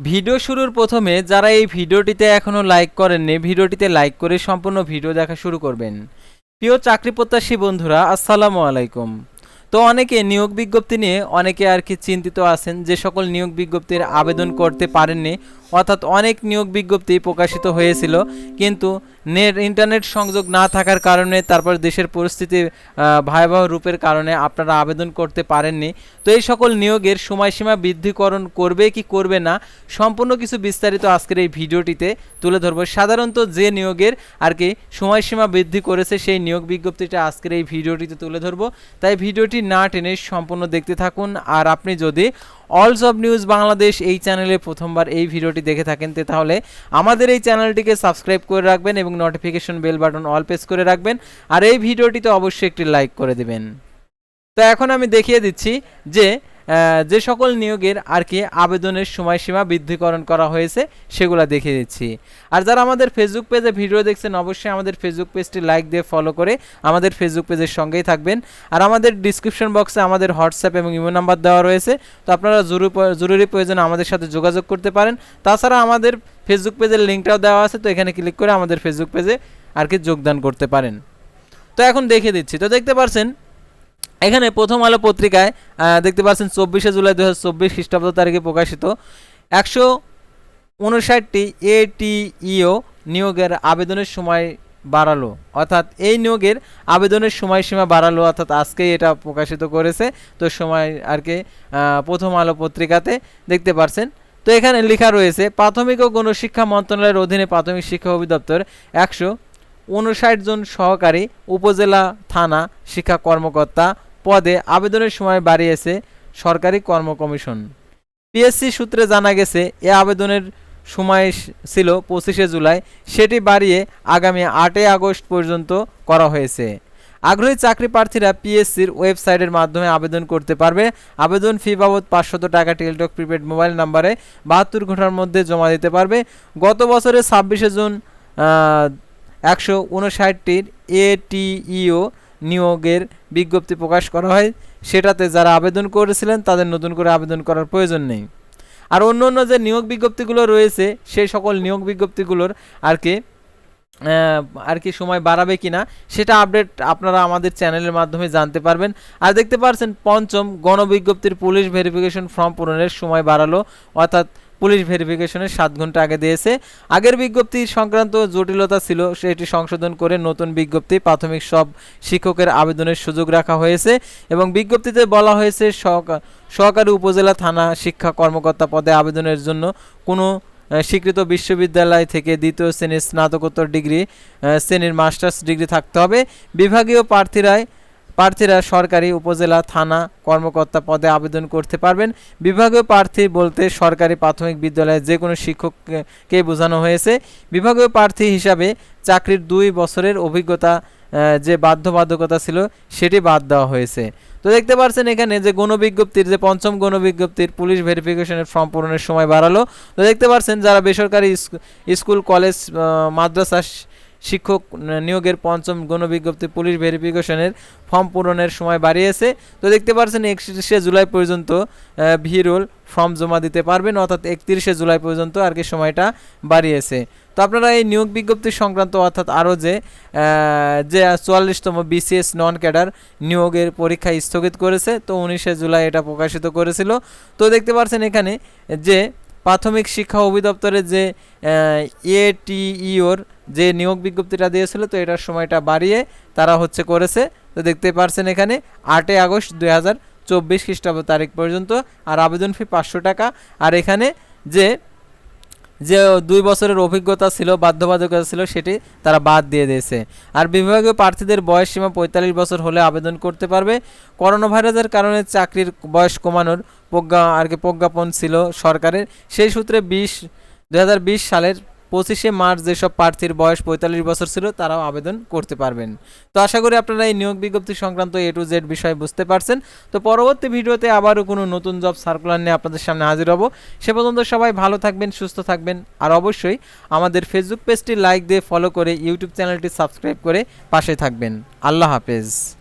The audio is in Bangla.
ভিডিও শুরুর প্রথমে যারা এই ভিডিওটিতে এখনও লাইক করেননি, ভিডিওটিতে লাইক করে সম্পূর্ণ ভিডিও দেখা শুরু করবেন। প্রিয় চাকরি প্রত্যাশী বন্ধুরা, আসসালামু আলাইকুম। তো অনেকে নিয়োগ বিজ্ঞপ্তি নিয়ে, অনেকে আর কি চিন্তিত আছেন যে সকল নিয়োগ বিজ্ঞপ্তির আবেদন করতে পারেননি অর্থাৎ অনেক নিয়োগ বিজ্ঞপ্তি প্রকাশিত হয়েছিল, কিন্তু নেট ইন্টারনেট সংযোগ না থাকার কারণে, তারপর দেশের পরিস্থিতি ভয়াবহ রূপের কারণে আপনারা আবেদন করতে পারেননি। তো এই সকল নিয়োগের সময়সীমা বৃদ্ধিকরণ করবে কি করবে না, সম্পূর্ণ কিছু বিস্তারিত আজকের এই ভিডিওটিতে তুলে ধরবো। সাধারণত যে নিয়োগের আর কি সময়সীমা বৃদ্ধি করেছে, সেই নিয়োগ বিজ্ঞপ্তিটা আজকের এই ভিডিওটিতে তুলে ধরবো। তাই ভিডিওটি না টেনে সম্পূর্ণ দেখতে থাকুন। আর আপনি যদি অলস অব নিউজ বাংলাদেশ এই চ্যানেলে প্রথমবার এই ভিডিওটি দেখে থাকেন, তে তাহলে আমাদের এই চ্যানেলটিকে সাবস্ক্রাইব করে রাখবেন এবং notification bell button all press করে রাখবেন, আর এই ভিডিওটিতে অবশ্যই একটি লাইক করে দেবেন। তো এখন আমি দেখিয়ে দিচ্ছি যে যে সকল নিয়োগের আর কি আবেদনের সময়সীমা বৃদ্ধিকরণ করা হয়েছে, সেগুলো দেখে দিচ্ছি আর যারা আমাদের ফেসবুক পেজে ভিডিও দেখছেন, অবশ্যই আমাদের ফেসবুক পেজটি লাইক দিয়ে ফলো করে আমাদের ফেসবুক পেজের সঙ্গেই থাকবেন। আর আমাদের ডিসক্রিপশন বক্সে আমাদের হোয়াটসঅ্যাপ এবং ইমো নাম্বার দেওয়া রয়েছে, তো আপনারা জরুরি প্রয়োজনে আমাদের সাথে যোগাযোগ করতে পারেন। তাছাড়া আমাদের ফেসবুক পেজের লিঙ্কটাও দেওয়া আছে, তো এখানে ক্লিক করে আমাদের ফেসবুক পেজে আর কি যোগদান করতে পারেন। তো এখন দেখে দিচ্ছি। তো দেখতে পাচ্ছেন এখানে প্রথম আলো পত্রিকায় দেখতে পাচ্ছেন চব্বিশে জুলাই দু হাজার চব্বিশ খ্রিস্টাব্দ তারিখে প্রকাশিত একশো উনষাটটি এটিইও নিয়োগের আবেদনের সময় বাড়ালো। অর্থাৎ এই নিয়োগের আবেদনের সময়সীমা বাড়ালো, অর্থাৎ আজকেই এটা প্রকাশিত করেছে। তো সময় আর কি প্রথম আলো পত্রিকাতে দেখতে পারছেন। তো এখানে লেখা রয়েছে, প্রাথমিক ও গণশিক্ষা মন্ত্রণালয়ের অধীনে প্রাথমিক শিক্ষা অধিদপ্তর একশো উনষাট জন সহকারী উপজেলা থানা শিক্ষা কর্মকর্তা পদে আবেদনের সময় বাড়িয়েছে সরকারি কর্ম কমিশন পিএসসি সূত্রে জানা গেছে, এ আবেদনের সময় ছিল পঁচিশে জুলাই। সেটি বাড়িয়ে আগামী আটই আগস্ট পর্যন্ত করা হয়েছে। আগ্রহী চাকরি প্রার্থীরা পিএসসির ওয়েবসাইটের মাধ্যমে আবেদন করতে পারবে। আবেদন ফি বাবদ পাঁচশত টাকা টেলিটক প্রিপেড মোবাইল নাম্বারে বাহাত্তর ঘণ্টার মধ্যে জমা দিতে পারবে। গত বছরের ছাব্বিশে জুন একশো উনষাটটির এটিইও নিয়োগের বিজ্ঞপ্তি প্রকাশ করা হয়। সেটাতে যারা আবেদন করেছিলেন, তাদের নতুন করে আবেদন করার প্রয়োজন নেই। আর অন্য অন্য যে নিয়োগ বিজ্ঞপ্তিগুলো রয়েছে সেই সকল নিয়োগ বিজ্ঞপ্তিগুলোর আর কি আর কি সময় বাড়াবে কিনা, সেটা আপডেট আপনারা আমাদের চ্যানেলের মাধ্যমে জানতে পারবেন। আর দেখতে পাচ্ছেন পঞ্চম গণবিজ্ঞপ্তির পুলিশ ভেরিফিকেশন ফর্ম পূরণের সময় বাড়ালো। অর্থাৎ পুলিশ ভেরিফিকেশনের সাত ঘণ্টা আগে দিয়েছে। আগের বিজ্ঞপ্তি সংক্রান্ত জটিলতা ছিল, সেটি সংশোধন করে নতুন বিজ্ঞপ্তি প্রাথমিক সব শিক্ষকের আবেদনের সুযোগ রাখা হয়েছে এবং বিজ্ঞপ্তিতে বলা হয়েছে, সহকা- সহকারী উপজেলা থানা শিক্ষা কর্মকর্তা পদে আবেদনের জন্য কোনো স্বীকৃত বিশ্ববিদ্যালয় থেকে দ্বিতীয় শ্রেণির স্নাতকোত্তর ডিগ্রি শ্রেণির মাস্টার্স ডিগ্রি থাকতে হবে। বিভাগীয় প্রার্থীরাই প্রার্থীরা সরকারি উপজেলা থানা কর্মকর্তা পদে আবেদন করতে পারবেন। বিভাগীয় প্রার্থী বলতে সরকারি প্রাথমিক বিদ্যালয়ে যে কোনো শিক্ষককে বোঝানো হয়েছে। বিভাগীয় প্রার্থী হিসাবে চাকরির দুই বছরের অভিজ্ঞতা যে বাধ্যবাধকতা ছিল, সেটি বাদ দেওয়া হয়েছে। তো দেখতে পাচ্ছেন এখানে যে গণবিজ্ঞপ্তির, যে পঞ্চম গণবিজ্ঞপ্তির পুলিশ ভেরিফিকেশনের ফর্ম পূরণের সময় বাড়ালো। তো দেখতে পাচ্ছেন যারা বেসরকারি স্কুল, কলেজ মাদ্রাসা শিক্ষক নিয়োগের পঞ্চম গণবিজ্ঞপ্তি পুলিশ ভেরিফিকেশনের ফর্ম পূরণের সময় বাড়িয়েছে। তো দেখতে পাচ্ছেন একত্রিশে জুলাই পর্যন্ত ভিরোল ফর্ম জমা দিতে পারবেন, অর্থাৎ একত্রিশে জুলাই পর্যন্ত আর কি সময়টা বাড়িয়েছে। তো আপনারা এই নিয়োগ বিজ্ঞপ্তি সংক্রান্ত, অর্থাৎ আরও যে যে চুয়াল্লিশতম বিসিএস নন ক্যাডার নিয়োগের পরীক্ষা স্থগিত করেছে, তো উনিশে জুলাই এটা প্রকাশিত করেছিল। তো দেখতে পাচ্ছেন এখানে যে প্রাথমিক শিক্ষা অধিদপ্তরের যে এটিইওর যে নিয়োগ বিজ্ঞপ্তিটা দিয়েছিল, তো এটার সময়টা বাড়িয়ে তারা হচ্ছে করেছে। তো দেখতে পারছেন এখানে, আটই আগস্ট দুই হাজার চব্বিশ খ্রিস্টাব্দ তারিখ পর্যন্ত, আর আবেদন ফি পাঁচশো টাকা। আর এখানে যে যে দুই বছরের অভিজ্ঞতা ছিল, বাধ্যবাধকতা ছিল, সেটি তারা বাদ দিয়ে দিয়েছে। আর বিভাগীয় প্রার্থীদের বয়স সীমা পঁয়তাল্লিশ বছর হলে আবেদন করতে পারবে। করোনা ভাইরাসের কারণে চাকরির বয়স কমানোর প্রজ্ঞা, আর কি প্রজ্ঞাপন ছিল সরকারের। সেই সূত্রে বিশ দু সালের পঁচিশে মার্চ যেসব প্রার্থীর বয়স পঁয়তাল্লিশ বছর ছিল, তারাও আবেদন করতে পারবেন। তো আশা করি আপনারা এই নিয়োগ বিজ্ঞপ্তি সংক্রান্ত এ টু জেড বিষয় বুঝতে পারছেন। তো পরবর্তী ভিডিওতে আবারও কোনো নতুন জব সার্কুলার নিয়ে আপনাদের সামনে হাজির হব। সে পর্যন্ত সবাই ভালো থাকবেন, সুস্থ থাকবেন, আর অবশ্যই আমাদের ফেসবুক পেজটি লাইক দিয়ে ফলো করে ইউটিউব চ্যানেলটি সাবস্ক্রাইব করে পাশে থাকবেন। আল্লাহ হাফেজ।